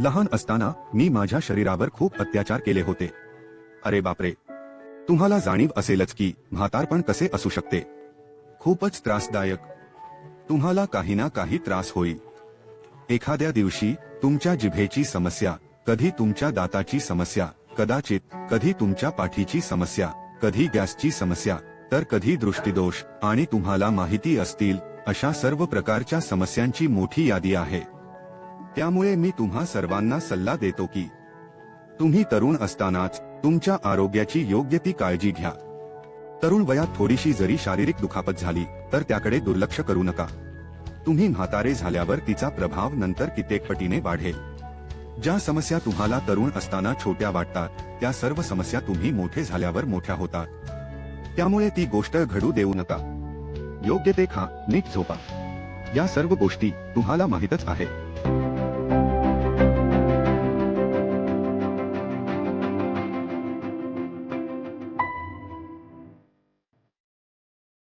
लहान असताना मी माझ्या शरीरावर खूप अत्याचार केले होते. अरे बापरे. तुम्हाला जाणीव असेलच की म्हातारपण कसे असू शकते. खूपच त्रासदायक. तुम्हाला काही ना काही त्रास होईल. एखाद्या दिवशी तुमच्या जिभेची समस्या कधी तुमच्या दाताची समस्या कदाचित कधी तुमच्या पाठीची समस्या कधी गॅसची समस्या तर कधी दृष्टीदोष आणि तुम्हाला माहिती असतील अशा सर्व प्रकारच्या समस्यांची मोठी यादी आहे. त्यामुळे मी तुम्हा सर्वांना सल्ला देतो की तुम्ही तरुण असतानाच तुमच्या आरोग्याची योग्य ती काळजी घ्या. तरुण वयात थोडीशी जरी शारीरिक दुखापत झाली तर त्याकडे दुर्लक्ष करू नका. तुम्ही म्हातारे झाल्यावर तिचा प्रभाव नंतर कित्येक पटीने वाढेल. ज्या समस्या तुम्हाला तरुण असताना छोट्या वाटतात त्या सर्व समस्या तुम्ही मोठे झाल्यावर मोठ्या होतात. त्यामुळे ती गोष्ट घडू देऊ नका. योग्य ते खा नीट झोपा. या सर्व गोष्टी तुम्हाला माहीतच आहे